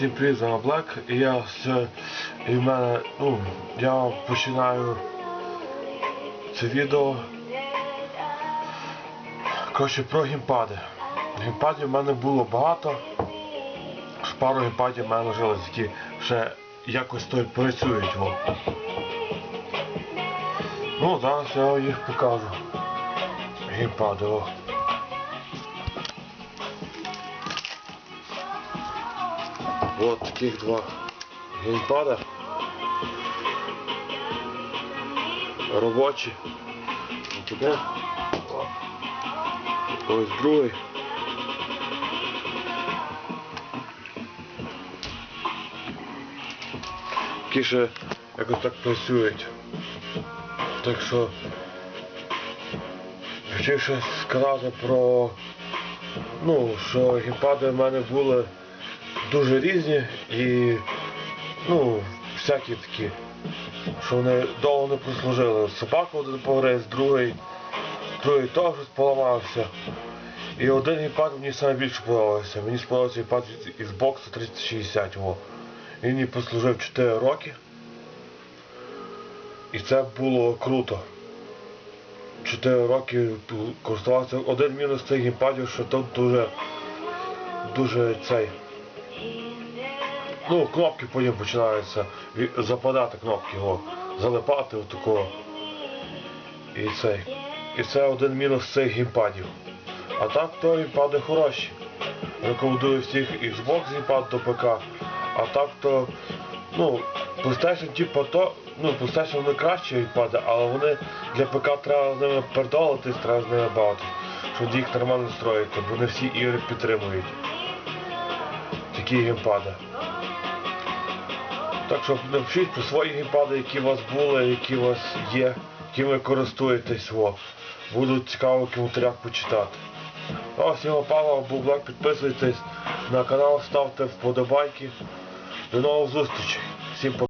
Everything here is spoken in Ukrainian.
Всім привіт, з Блек. І я все, і в мене, ну, я починаю це відео. Коротше, про геймпади. Геймпадів в мене було багато. Пару геймпадів в мене лишилось, які ще якось той працюють. Во. Ну, зараз я їх покажу. Геймпади. О. Вот таких два геймпада. Робочі. Ось один. Ось другий. Які ще якось так працюють. Так що хотів ще сказати про ну, що геймпади в мене були дуже різні і ну, всякі такі, що вони довго не прослужили. Собака один погриз, другий, другий теж поламався. І один геймпад мені найбільше подобався. Мені сподобався геймпад із Xbox 360. Во. Він мені послужив 4 роки. І це було круто. 4 роки користувався. Один мінус цих геймпадів, що тут дуже дуже цей. Ну, кнопки потім починаються западати кнопки, о, залипати отакого. І цей. І це один мінус цих геймпадів. А так то геймпади хороші. Рекомендую всіх Xbox геймпад до ПК. А так то, ну, PlayStation типу то, ну, PlayStation вони кращі геймпади, але вони для ПК треба з ними передолитись, треба з ними бавитись, щоб їх нормально строїти, бо не всі ігри підтримують. Такі геймпади. Так що напишіть про свої геймпади, які у вас були, які у вас є, яким ви користуєтесь. О. Буду цікаво в коментарях почитати. А всім Павла, був лайк, підписуйтесь на канал, ставте вподобайки. До нових зустрічей. Всім пока.